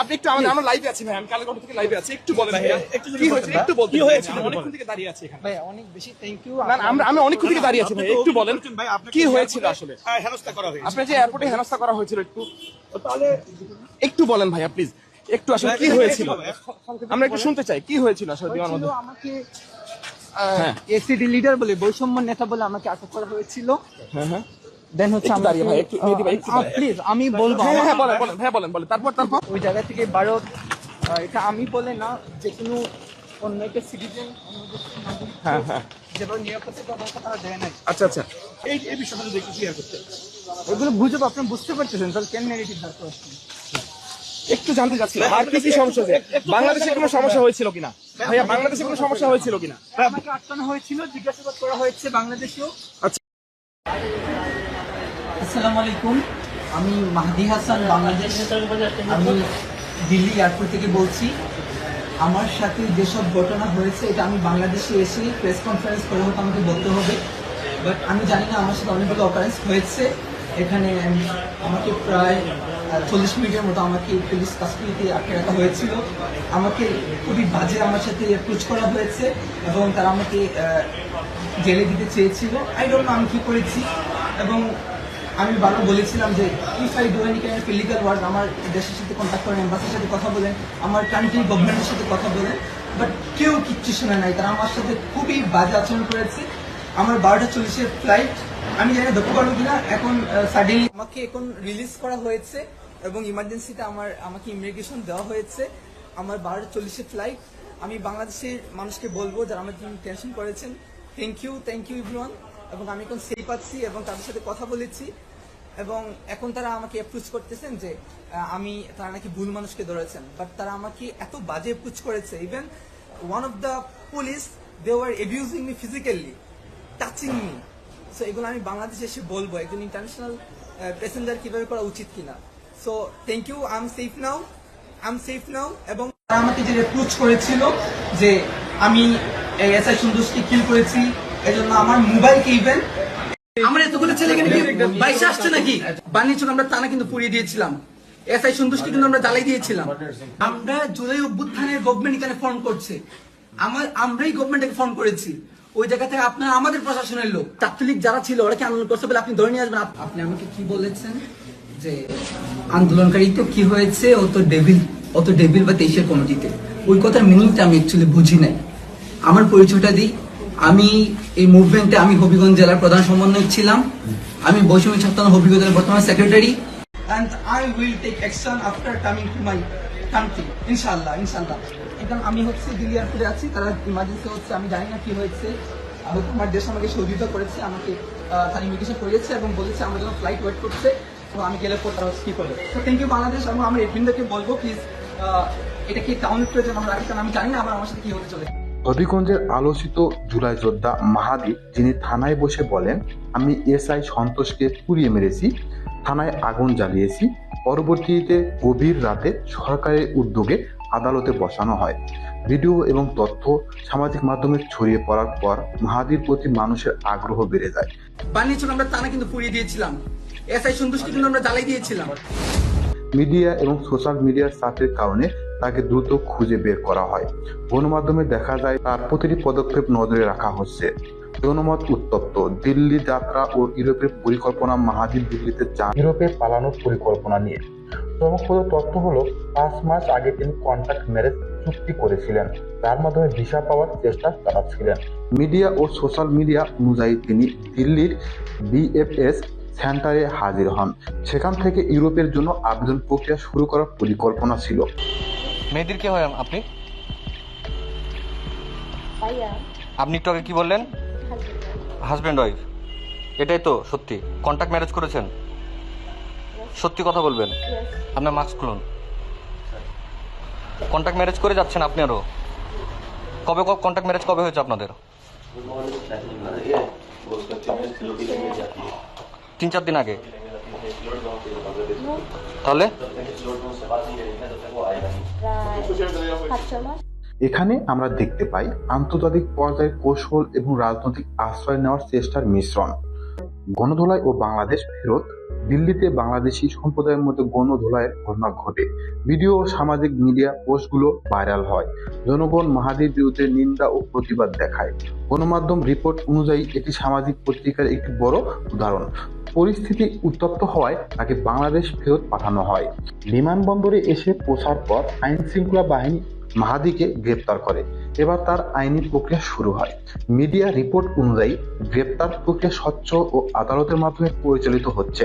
আপনি একটু আমরা লাইভে আছি ভাই আমি কালের থেকে লাইভে আছি। একটু বলেন ভাইয়া একটু কি বলতেন, একটু বলতে কি হয়েছিল অনেকক্ষণ থেকে দাঁড়িয়ে আছি এখানে। ভাই অনেক বেশি থ্যাংক ইউ না না, আমরা আমি অনেকক্ষণ থেকে দাঁড়িয়ে আছি ভাই একটু বলেন। ভাই আপনাকে কি হয়েছিল আসলে? হ্যাঁ হেনস্থা করা হয়েছে। আপনার যে এয়ারপোর্টে হেনস্থা করা হয়েছিল একটু। তাহলে একটু বলেন ভাইয়া প্লিজ একটু আসলে কি হয়েছিল? আমরা একটু শুনতে চাই। কি হয়েছিল আসলে আমাকে হ্যাঁ। এসিডি লিডার বলে বৈষম্য নেতা বলে আমাকে আটক করা হয়েছিল। হ্যাঁ হ্যাঁ। দেন হচ্ছে একটু দাঁড়িয়ে ভাই, একটু মেহেদী ভাই, একটু প্লিজ আমি বলব হ্যাঁ হ্যাঁ বলেন বলেন হ্যাঁ বলেন বলেন তারপর তারপর। ওই জায়গা থেকে ভারত এটা আমি বলে না যে কোনো অন্য একটা সিটিজেন হ্যাঁ হ্যাঁ। যেভাবে নিরাপত্তা ব্যবস্থা তারা দেয় নাই। আচ্ছা আচ্ছা। এই এই বিষয়টা যদি একটু ক্লিয়ার করতে। ওইগুলো গুজব আপনি বুঝতে পারতেছেন তাহলে কেন নেগেটিভ থাকতে পারছেন একটু জানতে চাচ্ছি আর কি কি সমস্যা হয়েছে? বাংলাদেশে কোনো সমস্যা হয়েছিল কিনা? ভাইয়া বাংলাদেশে কোনো সমস্যা হয়েছিল কিনা? আমাকে আটকানো হয়েছিল জিজ্ঞাসাবাদ করা হয়েছে বাংলাদেশেও। আচ্ছা। আসসালামু আলাইকুম। আমি মাহদি হাসান বাংলাদেশ। আমি দিল্লি এয়ারপোর্ট থেকে বলছি, আমার সাথে যেসব ঘটনা হয়েছে, এটা আমি বাংলাদেশে এসে প্রেস কনফারেন্স করে হয়তো আমাকে বলতে হবে। বাট আমি জানি না, আমার সাথে অনেকগুলো অকারেন্স হয়েছে। এখানে আমি- আমাকে প্রায় চল্লিশ মিনিটের মতো আমাকে পুলিশ কাস্টডিতে আটকে রাখা হয়েছিল। আমাকে খুবই বাজে আমার সাথে অ্যাপ্রোচ করা হয়েছে এবং তারা আমাকে জেলে দিতে চেয়েছিল। আই ডোন্ট নো আমি কী করেছি। এবং আমি বারবার বলেছিলাম যে if I do any kind of illegal work আমার দেশের সাথে কন্ট্যাক্ট করেন এম্বাসির সাথে কথা বলেন, আমার কান্ট্রি গভর্নমেন্টের সাথে কথা বলেন বাট কেউ কিচ্ছু শোনে নাই। তারা আমার সাথে খুবই বাজে আচরণ করেছে। আমার বারোটা চল্লিশের ফ্লাইট আমি জানি ধরতে পারব কিনা, এখন সাডেনলি আমাকে এখন রিলিজ করা হয়েছে এবং ইমার্জেন্সিতে আমার, আমাকে ইমিগ্রেশন দেওয়া হয়েছে। আমার বারোটা চল্লিশের ফ্লাইট আমি বাংলাদেশের মানুষকে বলব যারা আমার জন্য টেনশন করেছেন। Thank you thank you everyone এবং আমি এখন সেই পাচ্ছি এবং তাদের সাথে কথা বলেছি। এবং এখন তারা আমাকে অ্যাপ্রোচ করতেছেন যে আমি, তারা নাকি ভুল মানুষকে ধরেছেন। বাট তারা আমাকে এত বাজে অ্যাপ্রোচ করেছে। Even one of the police they were abusing me physically touching me so এগুলো আমি বাংলাদেশে এসে বলব, একজন ইন্টারন্যাশনাল প্যাসেঞ্জার কীভাবে করা উচিত কিনা। So thank you I am safe now I am safe now এবং তারা আমাকে যে রিপ্রোচ করেছিল যে, আমি এস আই সন্তোষকে কিল করেছি এজন্য আমার মোবাইলকে ইভেন? আমরা এতগুলো ছেলে কি বাইশে আসছে নাকি? আমরা টানা কিন্তু পুড়িয়ে দিয়েছিলাম। সন্তুষ্টি কিন্তু আমরা জ্বালাই দিয়েছিলাম। আমরা জুলাই অভ্যুত্থানের গভর্নমেন্ট এখানে ফর্ম করছে। আমার, আমরাই গভর্নমেন্টকে ফর্ম করেছি। ওই জায়গা থেকে আপনার আমাদের প্রশাসনের লোক, ছাত্রলীগ যারা ছিল, ওরা কি আন্দোলন করছে বলে আপনি ধরে নিয়ে আসবেন? আপনি আমাকে কি বলেছেন? যে আন্দোলনকারী তো কি হয়েছে? ও তো ডেভিল অত ডেভিল বা তেইশের কমিটিতে ওই কথার মিনিংটা আমি বুঝি নাই। আমার পরিচয়টা দিই। আমি এই মুভমেন্টে আমি হবিগঞ্জ জেলার প্রধান সমন্বয়ক ছিলাম। আমি বৈষম্য ছাত্র হবিগঞ্জের বর্তমান secretary and I will take action after coming to my country ইনশাআল্লাহ ইনশাআল্লাহ একদম আমি হচ্ছে দিল্লি এয়ারপোর্টে আছি, তারা ইমার্জেন্সি হচ্ছে, আমি জানি না কি হয়েছে। হয়তো আমার দেশ আমাকে সহযোগিতা করেছে, আমাকে তারা ইমিগ্রেশন করিয়েছে এবং বলেছে আমার জন্য ফ্লাইট ওয়েট করছে। তো আমি গেলে পর তারা কি করবে? তো থ্যাংক ইউ বাংলাদেশ, এবং আমার এডমিনদেরকে বলব প্লিজ এটা কি টাউন প্রয়োজন আমরা আমি জানি না আবার আমার সাথে কি হতে চলেছে। হবিগঞ্জের আলোচিত জুলাই যোদ্ধা মাহাদি যিনি থানায় বসে বলেন আমি এসআই সন্তোষকে পুড়িয়ে মেরেছি থানায় আগুন জ্বালিয়েছি। পরবর্তীতে গভীর রাতে সরকারের উদ্যোগে আদালতে বসানো হয়। ভিডিও এবং তথ্য সামাজিক মাধ্যমে ছড়িয়ে পড়ার পর মাহাদির প্রতি মানুষের আগ্রহ বেড়ে যায়। বানিয়েছিল আমরা টানা কিন্তু পুড়িয়ে দিয়েছিলাম। এসআই সন্তুষ্টি কিন্তু আমরা জ্বালাই দিয়েছিলাম। মিডিয়া এবং সোশ্যাল মিডিয়ার চাপের কারণে তাকে দ্রুত খুঁজে বের করা হয়। গণমাধ্যমে দেখা যায়, তার প্রতিটি পদক্ষেপ নজরে রাখা হচ্ছে। জনমত উত্তপ্ত। দিল্লি যাত্রা ও ইউরোপের পরিকল্পনা মাহাদির দিল্লিতে যান। ইউরোপে পালানোর পরিকল্পনা নিয়ে। চমকপ্রদ তথ্য হলো, পাঁচ মাস আগে তিনি কন্ট্যাক্ট ম্যারেজ চুক্তি করেছিলেন। তার মাধ্যমে ভিসা পাওয়ার চেষ্টা চালাচ্ছিলেন। মিডিয়া ও সোশ্যাল মিডিয়া অনুযায়ী তিনি দিল্লির বিএফএস সেন্টারে হাজির হন। সেখান থেকে ইউরোপের জন্য আবেদন প্রক্রিয়া শুরু করার পরিকল্পনা ছিল। মেয়েদের কে হয় আপনি? আপনি একটু আগে কি বললেন? হাজব্যান্ড ওয়াইফ এটাই তো সত্যি। কন্ট্যাক্ট ম্যারেজ করেছেন? সত্যি কথা বলবেন? আপনার মাস্ক খুলুন। কন্ট্যাক্ট ম্যারেজ করে যাচ্ছেন আপনি আরও কবে কন্ট্যাক্ট ম্যারেজ কবে হয়েছে আপনাদের? তিন চার দিন আগে। তাহলে? এখানে আমরা দেখতে পাই আন্তর্জাতিক পর্যায়ে কৌশল এবং রাজনৈতিক আশ্রয় নেওয়ার চেষ্টার মিশ্রণ। গণধোলাই ও বাংলাদেশ ফেরত, দিল্লিতে বাংলাদেশি সম্প্রদায়ের মধ্যে গণধোলাইয়ের ঘটনা ঘটে। ভিডিও ও সামাজিক মিডিয়া পোস্টগুলো ভাইরাল হয়। জনগণ মাহাদির বিরুদ্ধে নিন্দা ও প্রতিবাদ দেখায়। গণমাধ্যম রিপোর্ট অনুযায়ী এটি সামাজিক পত্রিকার একটি বড় উদাহরণ। পরিস্থিতি উত্তপ্ত হওয়ায় তাকে বাংলাদেশ ফেরত পাঠানো হয়। বিমানবন্দরে এসে পৌঁছার পর আইন শৃঙ্খলা বাহিনী মাহাদিকে গ্রেপ্তার করে। এবার তার আইনি প্রক্রিয়া শুরু হয়। মিডিয়া রিপোর্ট অনুযায়ী গ্রেপ্তার প্রক্রিয়া স্বচ্ছ ও আদালতের মাধ্যমে পরিচালিত হচ্ছে।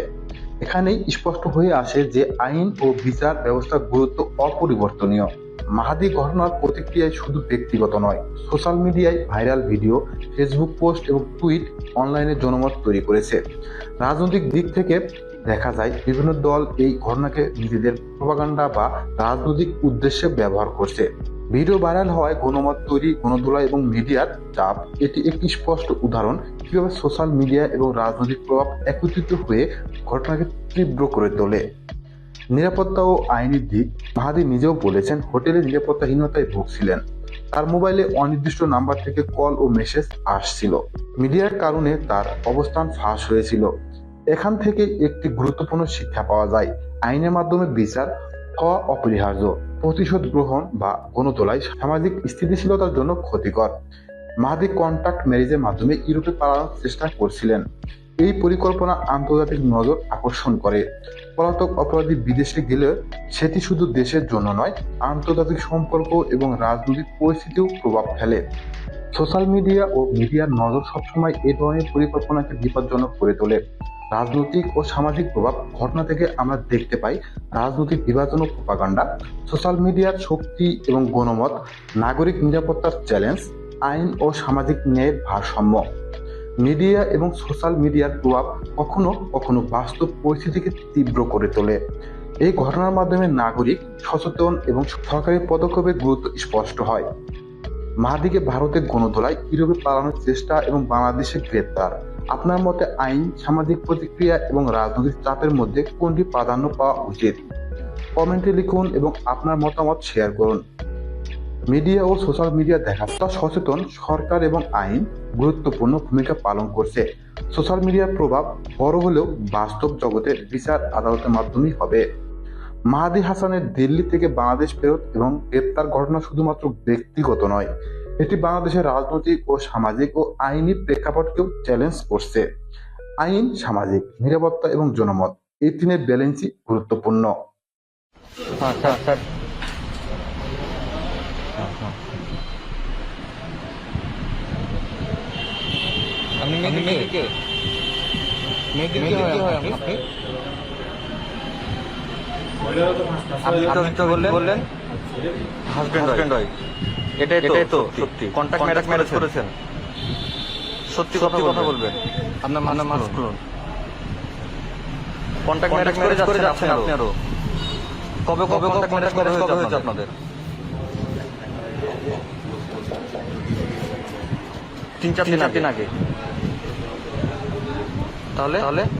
এখানেই স্পষ্ট হয়ে আসে যে আইন ও বিচার ব্যবস্থার গুরুত্ব অপরিবর্তনীয়। মাহাদি ঘটনার প্রতিক্রিয়ায় শুধু ব্যক্তিগত নয়, সোশ্যাল মিডিয়ায় ভাইরাল ভিডিও, ফেসবুক পোস্ট এবং টুইট অনলাইনে জনমত তৈরি করেছে। রাজনৈতিক দিক থেকে দেখা যায়, বিভিন্ন দল এই ঘটনাকে নিজেদের প্রপাগান্ডা বা রাজনৈতিক উদ্দেশ্যে ব্যবহার করছে। ভিডিও ভাইরাল হওয়ায় গণমত তৈরি গণদোলা এবং মিডিয়ার চাপ। এটি একটি স্পষ্ট উদাহরণ কীভাবে সোশ্যাল মিডিয়া এবং রাজনৈতিক প্রভাব একত্রিত হয়ে ঘটনাকে তীব্র করে তোলে। নিরাপত্তা ও আইনি দিক, মাহাদি নিজেও বলেছেন হোটেলে নিরাপত্তাহীনতায় ভুগছিলেন। তার মোবাইলে অনির্দিষ্ট নাম্বার থেকে কল ও মেসেজ আসছিল। মিডিয়ার কারণে তার অবস্থান ফাঁস হয়েছিল। এখান থেকে একটি গুরুত্বপূর্ণ শিক্ষা পাওয়া যায়। আইনের মাধ্যমে বিচার হওয়া অপরিহার্য প্রতিশোধ গ্রহণ বা গণতোলায় সামাজিক স্থিতিশীলতার জন্য ক্ষতিকর। মাহাদি কন্ট্যাক্ট ম্যারেজের মাধ্যমে ইউরোপে পালানোর চেষ্টা করছিলেন। এই পরিকল্পনা আন্তর্জাতিক নজর আকর্ষণ করে। পলাতক অপরাধী বিদেশে গেলে সেটি শুধু দেশের জন্য নয়, আন্তর্জাতিক সম্পর্ক এবং রাজনৈতিক পরিস্থিতিও প্রভাব ফেলে। সোশ্যাল মিডিয়া ও মিডিয়ার নজর সবসময় এ ধরনের পরিকল্পনাকে বিপজ্জনক করে তোলে। রাজনৈতিক ও সামাজিক প্রভাব ঘটনা থেকে আমরা দেখতে পাই রাজনৈতিক বিভাজন ও প্রপাগান্ডা, সোশ্যাল মিডিয়ার শক্তি এবং গণমত, নাগরিক নিরাপত্তার চ্যালেঞ্জ, আইন ও সামাজিক ন্যায়ের ভারসাম্য। মিডিয়া এবং সোশ্যাল মিডিয়ার প্রভাব কখনো কখনো বাস্তব পরিস্থিতিকে তীব্র করে তোলে। এই ঘটনার মাধ্যমে নাগরিক সচেতন এবং সরকারি পদক্ষেপের গুরুত্ব স্পষ্ট হয়। মাহাদিকে ভারতে গণতলায় ইউরোপে পালানোর চেষ্টা এবং বাংলাদেশে গ্রেপ্তার? আপনার মতে আইন, সামাজিক প্রতিক্রিয়া এবং রাজনৈতিক চাপের মধ্যে কোনটি প্রাধান্য পাওয়া উচিত? কমেন্টে লিখুন এবং আপনার মতামত শেয়ার করুন। মিডিয়া ও সোশ্যাল মিডিয়া দেখাতা সচেতন, সরকার এবং আইন গুরুত্বপূর্ণ ভূমিকা পালন করছে। সোশ্যাল মিডিয়ার প্রভাব বড় হলেও বাস্তব জগতে বিচার আদালতের মাধ্যমেই হবে। মাহাদি হাসানের দিল্লি থেকে বাংলাদেশ ফেরত এবং গ্রেপ্তার ঘটনা শুধুমাত্র ব্যক্তিগত নয় এটি বাংলাদেশের রাজনৈতিক ও সামাজিক ও আইনি প্রেক্ষাপটকেও চ্যালেঞ্জ করছে। আইন সামাজিক নিরাপত্তা এবং জনমত এই তিনের ব্যালেন্সই গুরুত্বপূর্ণ। হ্যাঁ আপনি? হয় তো বললেন হাজবেন্ড হাজবেন্ড ওয়াইফ এটাই তো সত্যি। কন্টাক্ট ম্যারেজ ম্যারেজ করেছেন। সত্যি কথা কথা বলবেন। আপনার আপনার মাস্ক খুলুন কন্টাক্ট ম্যারেজ করে যাচ্ছেন আপনি। আরও কবে কবে কন্টাক্ট ম্যারেজ কবে হয়েছে আপনাদের? তিন চার দিন আগে। তাহলে? তাহলে?